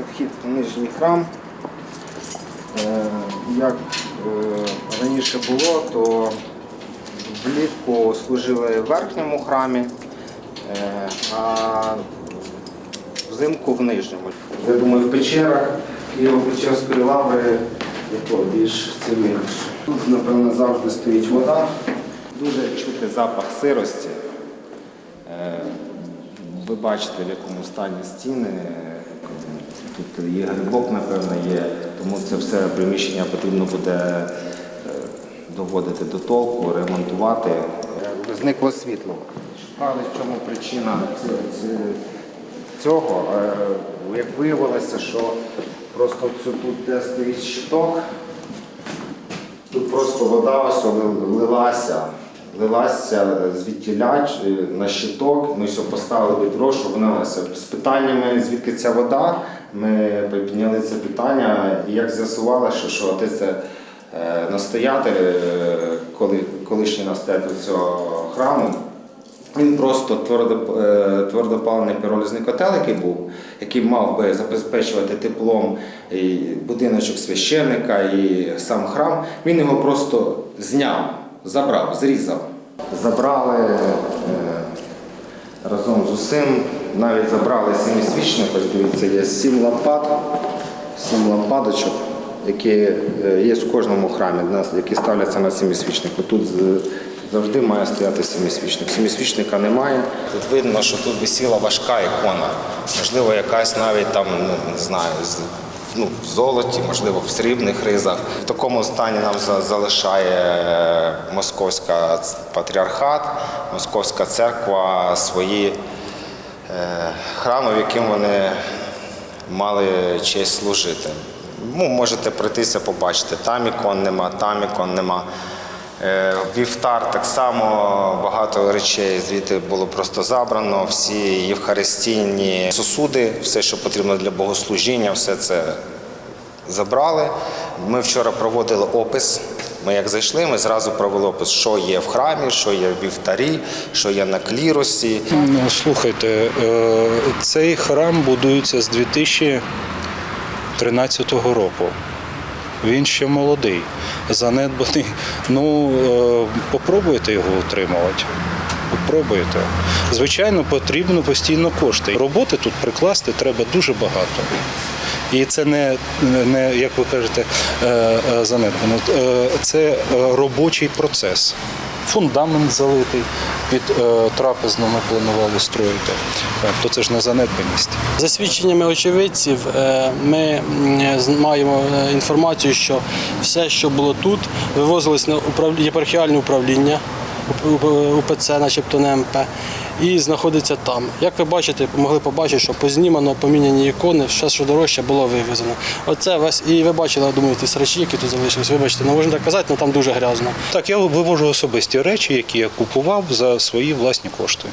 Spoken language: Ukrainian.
Це вхід в нижній храм. Е, Як е, раніше було, то влітку служили в верхньому храмі, е, а взимку в нижньому. Я думаю, в печерах Києво-Печерської лаври більш цивільніше. Тут, напевно, завжди стоїть вода. Дуже чути запах сирості. Ви бачите, в якому стані стіни. Тут є грибок, напевно, є, тому це все приміщення потрібно буде е, доводити до толку, ремонтувати. Зникло світло. Шукали, в чому причина цього. Е, Як виявилося, що просто тут, де стоїть щиток, Тут просто вода ось ли- лилася, лилася звідтіля е, на щиток. Ми все поставили відро, щоб вона. З питаннями, звідки ця вода, ми підняли це питання, і як з'ясували, що, що отець це настоятель, е, коли, колишній настоятель цього храму, він просто е, твердопалений піролізний котел, який був, який мав би забезпечувати теплом і будиночок священника і сам храм. Він його просто зняв, забрав, зрізав. Забрали е, разом з усім, навіть забрали сімісвічник, ось дивіться, є сім лампад, сім лампадочок, які е, є в кожному храмі, які ставляться на семисвічнику. Тут завжди має стояти семисвічник. Семисвічника немає. Тут видно, що тут висіла важка ікона. Можливо, якась навіть там, ну, не знаю, ну, в золоті, можливо, в срібних ризах. В такому стані нам залишає е, московська патріархат, московська церква свої е, храми, в яким вони мали честь служити. Ну, можете пройтися, побачити, там ікон нема, там ікон нема. Е, Вівтар так само багато речей звідти було просто забрано. Всі євхаристійні сосуди, все, що потрібно для богослужіння, все це забрали. Ми вчора проводили опис. Ми як зайшли, ми зразу провели опис, що є в храмі, що є в вівтарі, що є на кліросі. Ну, Слухайте, е, цей храм будується з 2013 року. Він ще молодий, занедбаний. Ну, е, попробуйте його утримувати. Попробуйте. Звичайно, потрібно постійно кошти. Роботи тут прикласти треба дуже багато. І це не, не як ви кажете, е, е, занедбано. Це робочий процес. Фундамент залитий під е, трапезну ми планували строїти. Тобто То це ж не занедбаність. За свідченнями очевидців, е, ми маємо інформацію, що все, що було тут, вивозилось на єпархіальне управління УПЦ, начебто не МП, і знаходиться там. Як ви бачите, могли побачити, що познімано, поміняні ікони, все, що дорожче, було вивезено. Оце весь, і ви бачили, я думаю, ті срачі, які тут залишились. Вибачте, не можна так казати, але там дуже грязно. Так, я вивожу особисті речі, які я купував за свої власні кошти.